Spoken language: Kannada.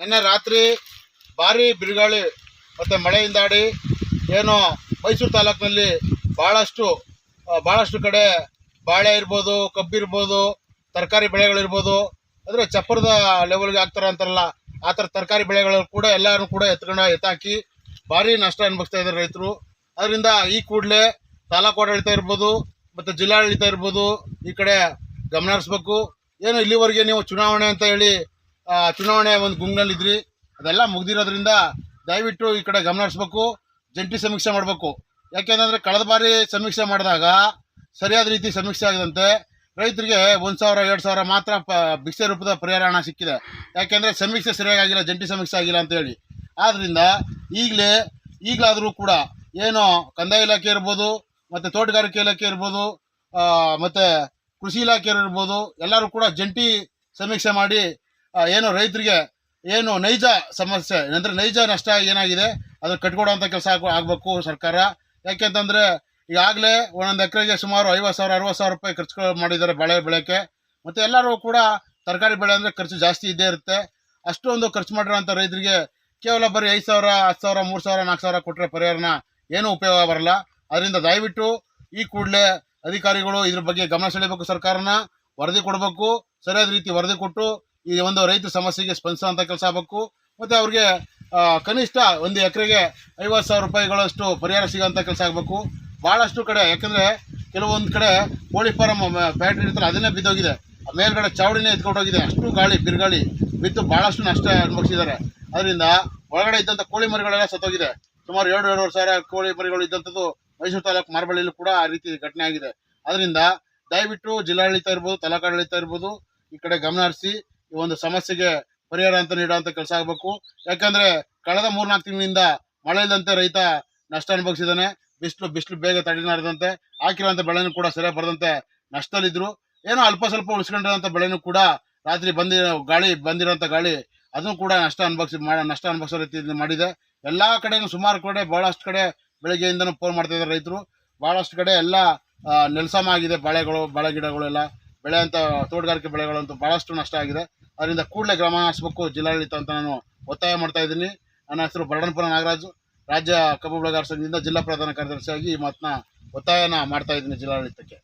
ನಿನ್ನೆ ರಾತ್ರಿ ಭಾರಿ ಬಿರುಗಾಳಿ ಮತ್ತು ಮಳೆಯಿಂದಾಡಿ ಏನು ಮೈಸೂರು ತಾಲೂಕಿನಲ್ಲಿ ಭಾಳಷ್ಟು ಭಾಳಷ್ಟು ಕಡೆ ಬಾಳೆ ಇರ್ಬೋದು ಕಬ್ಬಿರ್ಬೋದು ತರಕಾರಿ ಬೆಳೆಗಳಿರ್ಬೋದು ಅಂದರೆ ಚಪ್ಪರದ ಲೆವೆಲ್ಗೆ ಆಗ್ತಾರೆ ಅಂತಾರಲ್ಲ, ಆ ಥರ ತರಕಾರಿ ಬೆಳೆಗಳು ಕೂಡ ಎಲ್ಲರೂ ಕೂಡ ಎತ್ಕೊಂಡು ಎತ್ತಾಕಿ ಭಾರಿ ನಷ್ಟ ಅನುಭವಿಸ್ತಾ ಇದ್ದಾರೆ ರೈತರು. ಅದರಿಂದ ಈ ಕೂಡಲೇ ತಾಲೂಕು ಆಡಳಿತ ಇರ್ಬೋದು, ಮತ್ತು ಜಿಲ್ಲಾಡಳಿತ ಇರ್ಬೋದು ಈ ಕಡೆ ಗಮನ ಹರಿಸ್ಬೇಕು. ಏನು ಇಲ್ಲಿವರೆಗೆ ನೀವು ಚುನಾವಣೆ ಅಂತ ಹೇಳಿ ಚುನಾವಣೆ ಒಂದು ಗುಂಗ್ನಲ್ಲಿದ್ರಿ, ಅದೆಲ್ಲ ಮುಗ್ದಿರೋದ್ರಿಂದ ದಯವಿಟ್ಟು ಈ ಕಡೆ ಗಮನ ಹರಿಸ್ಬೇಕು, ಜಂಟಿ ಸಮೀಕ್ಷೆ ಮಾಡಬೇಕು. ಯಾಕೆಂದ್ರೆ ಕಳೆದ ಬಾರಿ ಸಮೀಕ್ಷೆ ಮಾಡಿದಾಗ ಸರಿಯಾದ ರೀತಿ ಸಮೀಕ್ಷೆ ಆಗದಂತೆ ರೈತರಿಗೆ ಒಂದು ಸಾವಿರ, ಎರಡು ಸಾವಿರ ಮಾತ್ರ ಪ, ಭಿಕ್ಷೆ ರೂಪದ ಪರಿಹಾರ ಹಣ ಸಿಕ್ಕಿದೆ. ಯಾಕೆಂದರೆ ಸಮೀಕ್ಷೆ ಸರಿಯಾಗಿ ಆಗಿಲ್ಲ, ಜಂಟಿ ಸಮೀಕ್ಷೆ ಆಗಿಲ್ಲ ಅಂತ ಹೇಳಿ. ಆದ್ದರಿಂದ ಈಗಲೇ, ಈಗಲಾದರೂ ಕೂಡ ಏನು ಕಂದಾಯ ಇಲಾಖೆ ಇರ್ಬೋದು, ಮತ್ತು ತೋಟಗಾರಿಕೆ ಇಲಾಖೆ ಇರ್ಬೋದು ಮತ್ತು ಕೃಷಿ ಇಲಾಖೆ ಇರ್ಬೋದು, ಎಲ್ಲರೂ ಕೂಡ ಜಂಟಿ ಸಮೀಕ್ಷೆ ಮಾಡಿ ಏನು ರೈತರಿಗೆ ಏನು ನೈಜ ಸಮಸ್ಯೆ ಅಂದರೆ ನೈಜ ನಷ್ಟ ಏನಾಗಿದೆ ಅದನ್ನು ಕಟ್ಕೊಡುವಂಥ ಕೆಲಸ ಆಗಬೇಕು ಸರ್ಕಾರ. ಯಾಕೆಂತಂದರೆ ಈಗಾಗಲೇ ಒಂದೊಂದು ಎಕರೆಗೆ ಸುಮಾರು ಐವತ್ತು ಸಾವಿರ, ಅರವತ್ತು ಸಾವಿರ ರೂಪಾಯಿ ಖರ್ಚು ಮಾಡಿದ್ದಾರೆ ಬೆಳೆ ಬೆಳೆಯೋಕ್ಕೆ ಮತ್ತು ಎಲ್ಲರೂ ಕೂಡ ತರಕಾರಿ ಬೆಳೆ ಅಂದರೆ ಖರ್ಚು ಜಾಸ್ತಿ ಇದ್ದೇ ಇರುತ್ತೆ. ಅಷ್ಟೊಂದು ಖರ್ಚು ಮಾಡಿರೋಂಥ ರೈತರಿಗೆ ಕೇವಲ ಬರೀ ಐದು ಸಾವಿರ, ಹತ್ತು ಸಾವಿರ, ಮೂರು ಸಾವಿರ, ನಾಲ್ಕು ಸಾವಿರ ಕೊಟ್ಟರೆ ಪರಿಹಾರನ ಏನೂ ಉಪಯೋಗ ಬರಲ್ಲ. ಅದರಿಂದ ದಯವಿಟ್ಟು ಈ ಕೂಡಲೇ ಅಧಿಕಾರಿಗಳು ಇದ್ರ ಬಗ್ಗೆ ಗಮನ ಸೆಳೆಯಬೇಕು ಸರ್ಕಾರನ, ವರದಿ ಕೊಡಬೇಕು. ಸರಿಯಾದ ರೀತಿ ವರದಿ ಕೊಟ್ಟು ಈ ಒಂದು ರೈತ ಸಮಸ್ಯೆಗೆ ಸ್ಪಂದಿಸುವಂಥ ಕೆಲಸ ಆಗಬೇಕು. ಮತ್ತು ಅವ್ರಿಗೆ ಕನಿಷ್ಠ ಒಂದು ಎಕರೆಗೆ ಐವತ್ತು ಸಾವಿರ ರೂಪಾಯಿಗಳಷ್ಟು ಪರಿಹಾರ ಸಿಗೋಂಥ ಕೆಲಸ ಆಗಬೇಕು. ಭಾಳಷ್ಟು ಕಡೆ, ಯಾಕಂದರೆ ಕೆಲವೊಂದು ಕಡೆ ಕೋಳಿ ಫಾರಮ್ ಬ್ಯಾಟ್ರಿ ಇರ್ತಾರೆ ಅದನ್ನೇ ಬಿದ್ದೋಗಿದೆ. ಮೇಲ್ಗಡೆ ಚಾವಡಿನೇ ಎತ್ಕೊಂಡೋಗಿದೆ ಅಷ್ಟು ಗಾಳಿ, ಬಿರುಗಾಳಿ ಬಿದ್ದು ಭಾಳಷ್ಟು ನಷ್ಟ ಅನುಭವಿಸಿದ್ದಾರೆ. ಅದರಿಂದ ಒಳಗಡೆ ಇದ್ದಂಥ ಕೋಳಿ ಮರಿಗಳೆಲ್ಲ ಸತ್ತೋಗಿದೆ. ಸುಮಾರು ಎರಡು, ಎರಡೂವರೆ ಸಾವಿರ ಕೋಳಿ ಮರಿಗಳು ಇದ್ದಂಥದ್ದು ಮೈಸೂರು ತಾಲೂಕು ಮಾರ್ಬಳ್ಳಿಯಲ್ಲೂ ಕೂಡ ಆ ರೀತಿ ಘಟನೆ ಆಗಿದೆ. ಅದರಿಂದ ದಯವಿಟ್ಟು ಜಿಲ್ಲಾಡಳಿತ ಇರ್ಬೋದು, ತಾಲೂಕಾಡಳಿತ ಇರ್ಬೋದು, ಈ ಕಡೆ ಗಮನ ಹರಿಸಿ. ಈ ಒಂದು ಸಮಸ್ಯೆಗೆ ಪರಿಹಾರ ಅಂತ ನೀಡುವಂಥ ಕೆಲಸ ಆಗಬೇಕು. ಯಾಕಂದ್ರೆ ಕಳೆದ ಮೂರ್ನಾಲ್ಕು ತಿಂಗಳಿಂದ ಮಳೆ ಇಲ್ಲದಂತೆ ರೈತ ನಷ್ಟ ಅನುಭವಿಸಿದ್ದಾನೆ. ಬಿಸಿಲು ಬಿಸಿಲು ಬೇಗ ತಡೆನಾರದಂತೆ ಹಾಕಿರುವಂಥ ಬೆಳೆನೂ ಕೂಡ ಸರಿಯಾಗಿ ಬರದಂತೆ ನಷ್ಟದಲ್ಲಿದ್ದರು ಏನೋ ಅಲ್ಪ ಸ್ವಲ್ಪ ಉಳಿಸ್ಕೊಂಡಿರೋಂಥ ಬೆಳೆನೂ ಕೂಡ ರಾತ್ರಿ ಬಂದಿರೋ ಗಾಳಿ ಬಂದಿರೋಂಥ ಗಾಳಿ ಅದನ್ನು ಕೂಡ ನಷ್ಟ ಅನುಭವಿಸಿ ನಷ್ಟ ಅನುಭವಿಸೋ ರೀತಿ ಮಾಡಿದೆ. ಎಲ್ಲ ಕಡೆನೂ ಸುಮಾರು ಕಡೆ ಭಾಳಷ್ಟು ಕಡೆ ಬೆಳಗ್ಗೆಯಿಂದನೂ ಫೋನ್ ಮಾಡ್ತಾಯಿದ್ದಾರೆ ರೈತರು. ಭಾಳಷ್ಟು ಕಡೆ ಎಲ್ಲ ನೆಲಸಮ ಆಗಿದೆ. ಬಾಳೆಗಳು ಬಾಳೆ ಗಿಡಗಳು ಎಲ್ಲ ಬೆಳೆ ಅಂತ ತೋಟಗಾರಿಕೆ ಬೆಳೆಗಳಂತೂ ಭಾಳಷ್ಟು ನಷ್ಟ ಆಗಿದೆ. ಅದರಿಂದ ಕೂಡಲೇ ಗಮನ ಹರಿಸಬೇಕು ಜಿಲ್ಲಾಡಳಿತ ಅಂತ ನಾನು ಒತ್ತಾಯ ಮಾಡ್ತಾ ಇದ್ದೀನಿ. ನನ್ನ ಹೆಸರು ಬರಡನ್ಪುರ ನಾಗರಾಜು. ರಾಜ್ಯ ಕಬ್ಬು ಬೆಳೆಗಾರ ಸಂಘದಿಂದ ಜಿಲ್ಲಾ ಪ್ರಧಾನ ಕಾರ್ಯದರ್ಶಿಯಾಗಿ ಈ ಮಾತನ್ನ ಒತ್ತಾಯನ ಮಾಡ್ತಾ ಇದ್ದೀನಿ ಜಿಲ್ಲಾಡಳಿತಕ್ಕೆ.